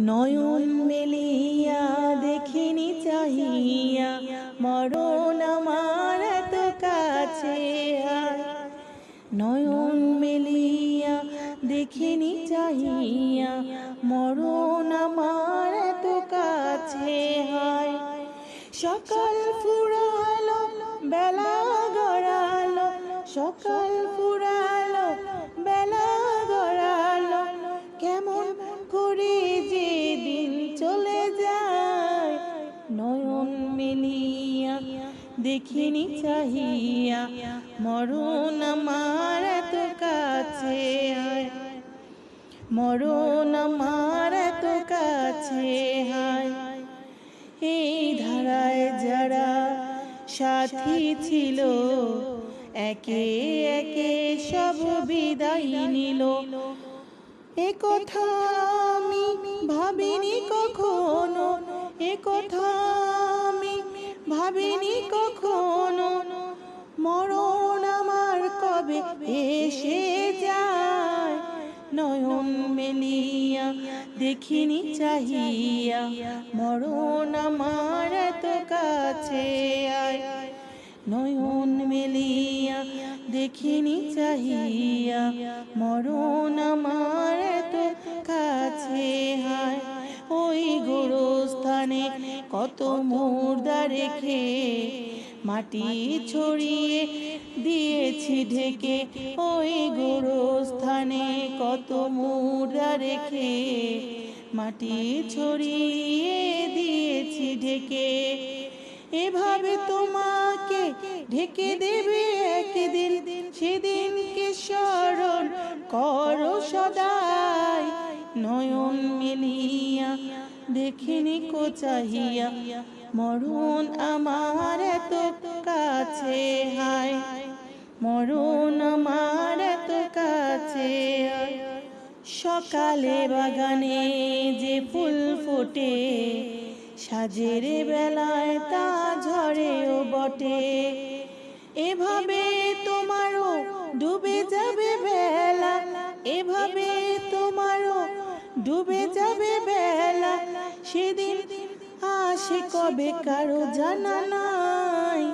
নয়ন মেলিয়া দেখিনি চাহিয়া মরণ আমার এত কাছে নয়ন মেলিয়া দেখিনি চাহিয়া মরণ আমার এত কাছে হয় সকাল ফুরালো বেলা গড়ালো সকাল ফুরালো মেলিয়া দেখিনি চাহিয়া, মরণ আমার এত কাছে মরণ আমার এত কাছে হায় এই ধারায় যারা সাথী ছিল, একে একে সব বিদায় নিল। এ কথা আমি ভাবিনি কখনো কবে এসে যায়? নয়ন মেলিয়া দেখিনি চাহিয়া, মরণ আমার এত কাছে আয়। নয়ন মেলিয়া দেখিনি চাহিয়া, মরণ আমার এত কাছে হায় ওই গোরস্থানে কত মুর্দা রেখে মাটি ছড়িয়ে দিয়েছি ঢেকে, ওই গোরস্থানে কত মুর্দা রেখে মাটি ছড়িয়ে দিয়েছি ঢেকে। এভাবে তোমাকে ঢেকে দেবে একদিন, সেদিনকে স্মরণ করো সদাই। মিলিয়া দেখিনি কো চাহিয়া, মরণ আমার এত কাছে হায়। মরণ আমার এত কাছে সকালে বাগানে যে ফুল ফোটে, সাজের বেলায় তা ঝরেও বটে। এভাবে তোমারও ডুবে যাবে বেলা, এভাবে ডুবে যাবে বেলা। সেদিন আসে কবে কারও জানা নাই।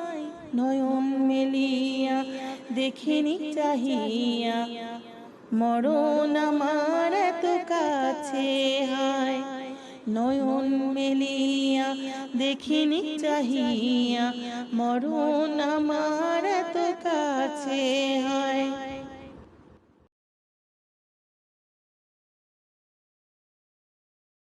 নয়ন মেলিয়া দেখিনি চাহিয়া। মরণ আমার এত কাছে হায়। নয়ন মেলিয়া দেখিনি চাহিয়া। মরণ আমার এত কাছে হায়।